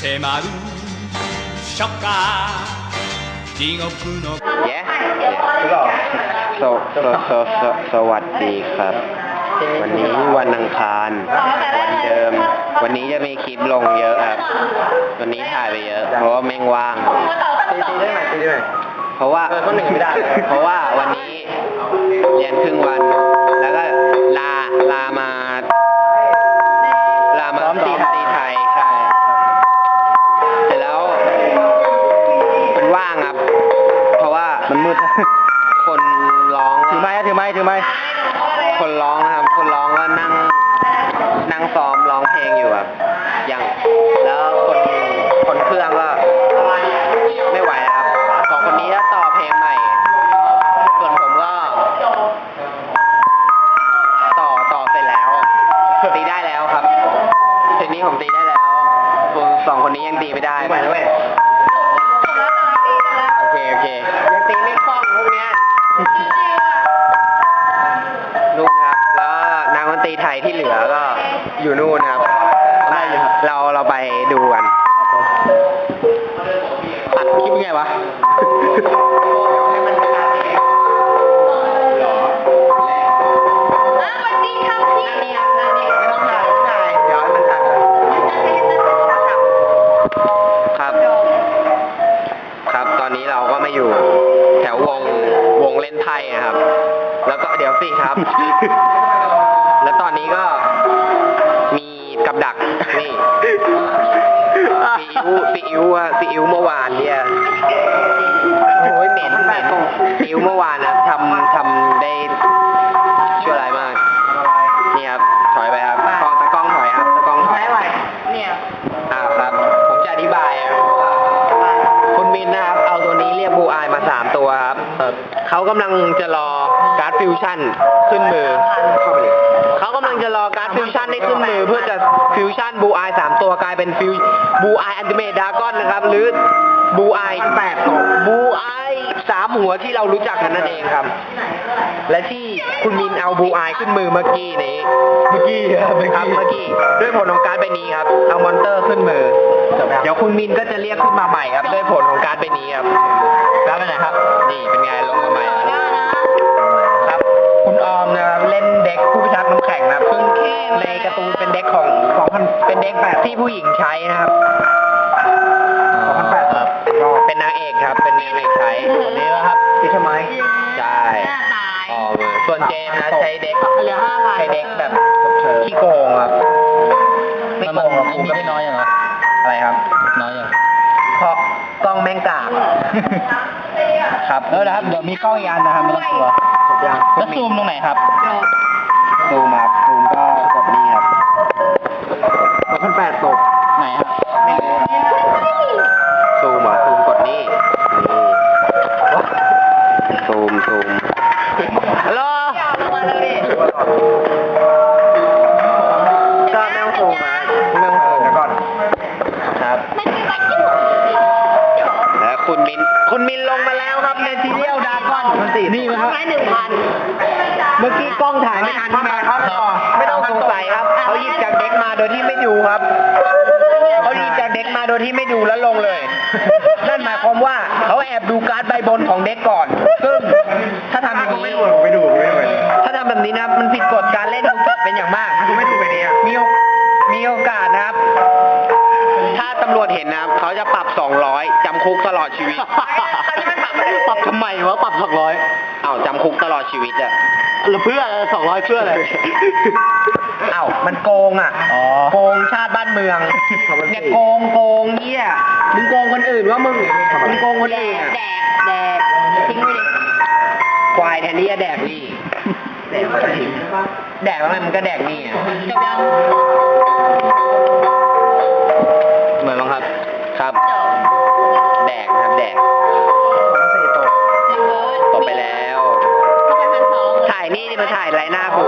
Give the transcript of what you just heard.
迫る初夏地獄の เย้สวสวสวสวสวัสดีครับ วันนี้วันอังคาร วันเดิม วันนี้จะมีคลิปลงเยอะครับ วันนี้ถ่ายไปเยอะ เพราะว่าแม่งว่าง ตีตีได้ไหมตีได้ไหม เพราะว่า เออข้อหนึ่งไม่ได้ เพราะว่าวันนี้เรียนครึ่งวัน แล้วก็ลา ลามา ลา ดคนร้องถือไม้ถือไม้ถือไม้คนร้องนะครับ คนร้องก็นั่ง นั่งซ้อมร้องเพลงอยู่ครับยังแล้วคนคนเครื่องก็ไม่ไหวแล้วครับสองคนนี้ก็ต่อเพลงใหม่ ส่วนผมก็ต่อต่อเสร็จแล้ว ตีได้แล้วครับทีนี้ผมตีได้แล้วส่วนสองคนนี้ยังตีไม่ได้ไม่ไหวแล้วเว้ยโอเค โอเค ยังตีไม่ กันตัดคลิปไงวะให้มันตัดเองหรอนี่ครับนี่นี่ไม่ต้องถ่ายไม่ต้องถ่ายเดี๋ยวให้มันตัดครับ ครับ ตอนนี้เราก็มาอยู่ แถววงวงเล่นไพ่นะครับ แล้วก็เดี๋ยวสิครับ แล้วตอนนี้ก็ อิ๊วซีอิ๊วอะซีอิ๊วเมื่อวานเนี่ยโอ้ยเหม็นเหม็นซีอิ๊วเมื่อวานนะทำทำได้ชั่วร้ายมาก นี่ครับ ถอยไปครับกล้องตะกล้องถอยครับตะกล้องถอยอ่าครับ ผมจะอธิบายครับคุณมินนะครับ เอาตัวนี้เรียกบูอายมาสามตัวครับเขากำลังจะรอ การ์ดฟิวชั่นขึ้นมือเขากำลังจะรอการ์ดฟิวชั่นให้ขึ้นมือ เพื่อจะฟิวชั่นบูอายสามตัวกลายเป็นฟิวบูอายอันติเมทดากอนนะครับ หรือบูอายแปดตัวบูอายสามหัวที่เรารู้จักกันนั่นเองครับ และที่คุณมินเอาบูอายขึ้นมือเมื่อกี้นี้ เมื่อกี้ครับเมื่อกี้ด้วยผลของการ์ดใบนี้ครับ เอามอนเตอร์ขึ้นมือเดี๋ยวคุณมินก็จะเรียกขึ้นมาใหม่ครับ ด้วยผลของการ์ดใบนี้ครับ แล้วเป็นไงครับ นี่เป็นไงลงมาใหม่ครับ คุณออมนะครับเล่นเด็กผู้พิทักษ์น้ำแข็งนะครับซึ่งในการ์ตูนเป็นเด็กของของเป็นเด็กแบบที่ผู้หญิงใช้นะครับ2008ครับเป็นนางเอกครับ เป็นนางเอกใช้คนนี้นะครับพี่ทำไมใช่ออมส่วนเจมส์นะใช้เด็กใช้เด็กแบบขี้โกงครับไม่โกงหรอกกูก็ไม่น้อยอย่างอะไรครับ น้อยอย่างเพราะกล้องแม่งกากครับเออนะครับเดี๋ยวมีกล้องอีกอันนะครับไม่ต้องกลัวจบ ยังแล้วซูมตรงไหนครับ ซูมครับซูมก็กดนี่ครับ2008ตกไหนฮะไม่รู้ซูมเหรอะซูมกดนี่นี่ซูมซูมฮัลโหลก็ไม่ต้องซูมนะไม่ต้องซูมก่อนครับ แล้วคุณมิน คุณมินลงมาแล้วครับในทีเรียล ดากอนนี่นะครับเมื่อกี้กล้องถ่ายไม่ทันใช่ไหมครับไม่ต้องสงสัยครับเขาหยิบจากเด็กมาโดยที่ไม่ดูครับเขาหยิบจากเด็กมาโดยที่ไม่ดูแล้วลงเลย นั่นหมายความว่าเขาแอบดูการ์ดใบบนของเด็กก่อนซึ่ง เห็นนะครับเขาจะปรับ 200จำคุกตลอดชีวิต ปรับทำไมวะปรับสองร้อยเอ้าจำคุกตลอดชีวิตอะแล้วเพื่อสองร้อยเพื่ออะไร เอ้ามันโกงอะ อ๋อ โกงชาติบ้านเมืองเนี่ยโกงโกงเหี้ยมึงโกงคนอื่นว่ามึงมึงโกงคนอื่นอะแดกแดกทิ้งไว้ดิควายแทนที่จะแดกนี่แดกอะไรแดกอะไรมันก็แดกนี่อะจบยัง มาถ่ายไรหน้ากู